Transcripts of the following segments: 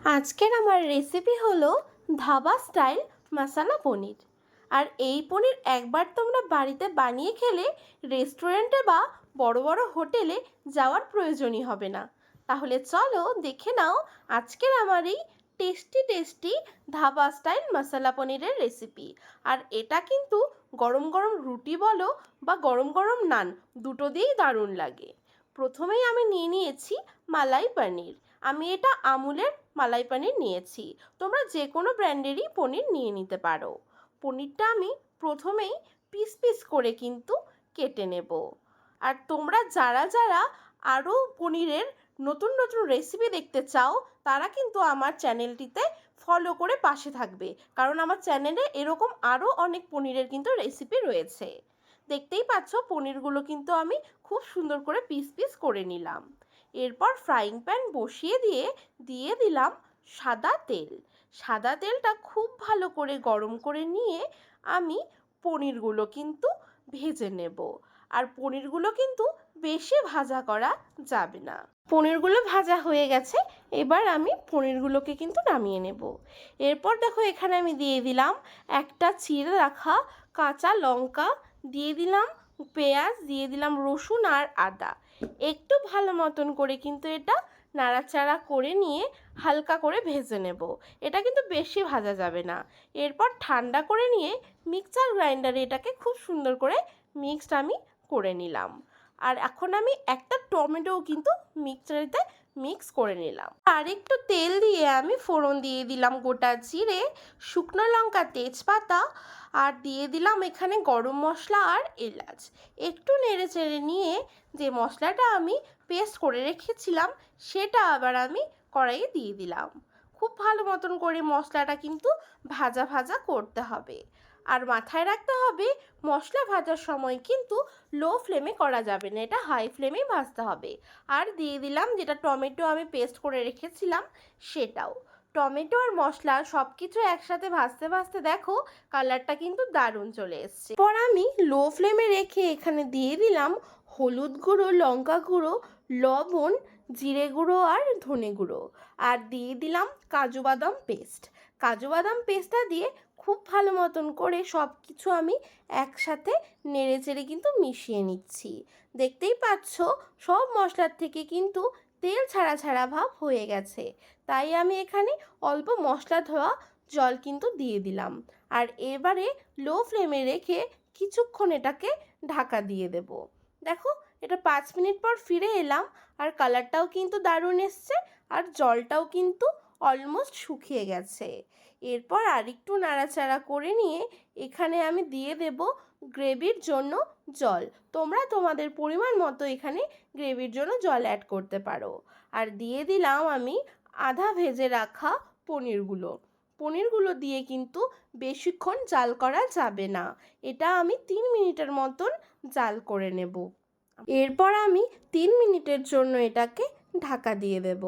আজকের আমার রেসিপি হলো ধাবা স্টাইল মশালা পনির। আর এই পনির একবার তোমরা বাড়িতে বানিয়ে খেলে রেস্টুরেন্টে বা বড় বড় হোটেলে যাওয়ার প্রয়োজনই হবে না। তাহলে চলো দেখে নাও আজকের আমার এই tasty tasty dhaba style masala পনিরের রেসিপি আর এটা কিন্তু গরম গরম রুটি বলো বা গরম গরম নান, দুটো দিয়েই দারুণ লাগে। প্রথমেই আমি নিয়ে নিয়েছি মালাই পনির। আমি এটা আমুলের মালাই পনির নিয়েছি। তোমরা যে কোনো ব্র্যান্ডেরই পনির নিয়ে নিতে পারো। পনিরটা আমি প্রথমেই পিস পিস করে কিন্তু কেটে নেব। আর তোমরা যারা যারা আরও পনিরের নতুন নতুন রেসিপি দেখতে চাও, তারা কিন্তু আমার চ্যানেলটিতে ফলো করে পাশে থাকবে। কারণ আমার চ্যানেলে এরকম আরও অনেক পনিরের কিন্তু রেসিপি রয়েছে। দেখতেই পাচ্ছ পনিরগুলো কিন্তু আমি খুব সুন্দর করে পিস পিস করে নিলাম। এরপর ফ্রাইং প্যান বসিয়ে দিয়ে দিয়ে দিলাম সাদা তেল। সাদা তেলটা খুব ভালো করে গরম করে নিয়ে আমি পনিরগুলো কিন্তু ভেজে নেব। আর পনিরগুলো কিন্তু বেশি ভাজা করা যাবে না। পনিরগুলো ভাজা হয়ে গেছে, এবার আমি পনিরগুলোকে কিন্তু নামিয়ে নেব। এরপর দেখো এখানে আমি দিয়ে দিলাম একটা চিড়ে রাখা কাঁচা লঙ্কা দিয়ে দিলাম পেঁয়াজ, দিয়ে দিলাম রসুন আর আদা। একটু ভালো মতন করে কিন্তু এটা নাড়াচাড়া করে নিয়ে হালকা করে ভেজে নেব। এটা কিন্তু বেশি ভাজা যাবে না। এরপর ঠান্ডা করে নিয়ে মিক্সার গ্রাইন্ডারে এটাকে খুব সুন্দর করে মিক্সড আমি করে নিলাম। আর এখন আমি একটা টমেটোও কিন্তু মিক্সচারেতে মিক্স করে নিলাম। আর একটু তেল দিয়ে আমি ফোড়ন দিয়ে দিলাম গোটা জিরে, শুকনো লঙ্কা, তেজপাতা আর দিয়ে দিলাম এখানে গরম মশলা আর এলাচ। একটু নেড়ে চেড়ে নিয়ে যে মশলাটা আমি পেস্ট করে রেখেছিলাম, সেটা আবার আমি কড়াইয়ে দিয়ে দিলাম। খুব ভালো মতন করে মশলাটা কিন্তু ভাজা ভাজা করতে হবে। আর মাথায় রাখতে হবে, মশলা ভাজার সময় কিন্তু লো ফ্লেমে করা যাবে না, এটা হাই ফ্লেমেই ভাজতে হবে। আর দিয়ে দিলাম যেটা টমেটো আমি পেস্ট করে রেখেছিলাম, সেটাও। টমেটো আর মশলা সব কিছু একসাথে ভাজতে ভাজতে দেখো কালারটা কিন্তু দারুণ চলে এসছে। পর আমি লো ফ্লেমে রেখে এখানে দিয়ে দিলাম হলুদ গুঁড়ো, লঙ্কা গুঁড়ো, লবণ, জিরে গুঁড়ো আর ধনে গুঁড়ো। আর দিয়ে দিলাম কাজু বাদাম পেস্ট কাজু বাদাম পেস্টটা দিয়ে খুব ভালো মতন করে সব কিছু আমি একসাথে নেড়ে চেড়ে কিন্তু মিশিয়ে নিচ্ছি। দেখতেই পাচ্ছ, সব মশলার থেকে কিন্তু তেল ছাড়া ছাড়া ভাব হয়ে গেছে। তাই আমি এখানে অল্প মশলা ধোয়া জল কিন্তু দিয়ে দিলাম। আর এবারে লো ফ্লেমে রেখে কিছুক্ষণ এটাকে ঢাকা দিয়ে দেব। দেখো, এটা পাঁচ মিনিট পর ফিরে এলাম। আর কালারটাও কিন্তু দারুণ এসছে। আর জলটাও কিন্তু অলমোস্ট শুকিয়ে গেছে। এরপর আরেকটু নাড়াচাড়া করে নিয়ে এখানে আমি দিয়ে দেব গ্রেভির জন্য জল। তোমরা তোমাদের পরিমাণ মতো এখানে গ্রেভির জন্য জল অ্যাড করতে পারো। আর দিয়ে দিলাম আমি আধা ভেজে রাখা পনিরগুলো। পনিরগুলো দিয়ে কিন্তু বেশিক্ষণ জাল করা যাবে না। এটা আমি তিন মিনিটের মতন জাল করে নেব। এরপর আমি তিন মিনিটের জন্য এটাকে ঢাকা দিয়ে দেব।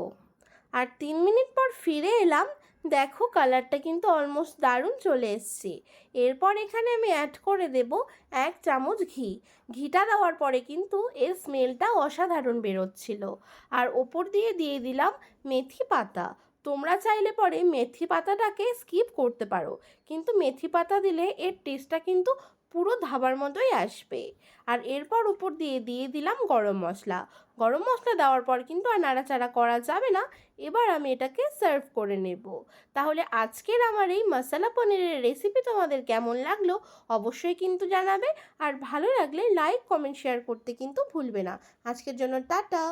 আর তিন মিনিট পর ফিরে এলাম। দেখো কালারটা কিন্তু অলমোস্ট দারুণ চলে এসছে। এরপর এখানে আমি অ্যাড করে দেব এক চামচ ঘি। ঘিটা দেওয়ার পরে কিন্তু এর স্মেলটা অসাধারণ বেরোচ্ছিল। আর ওপর দিয়ে দিয়ে দিলাম মেথি পাতা। তোমরা চাইলে পরে মেথি পাতাটাকে স্কিপ করতে পারো, কিন্তু মেথি পাতা দিলে এর টেস্টটা কিন্তু পুরো ধাবার মতোই আসবে। আর এরপর উপর দিয়ে দিয়ে দিলাম গরম মশলা। গরম মশলা দেওয়ার পর কিন্তু আর নাড়াচাড়া করা যাবে না, এবার আমি এটাকে সার্ভ করে নেব। তাহলে আজকের আমার এই মশলা পনিরের রেসিপি তোমাদের কেমন লাগল অবশ্যই কিন্তু জানাবে, আর ভালো লাগলে লাইক কমেন্ট শেয়ার করতে কিন্তু ভুলবে না। আজকের জন্য টাটা!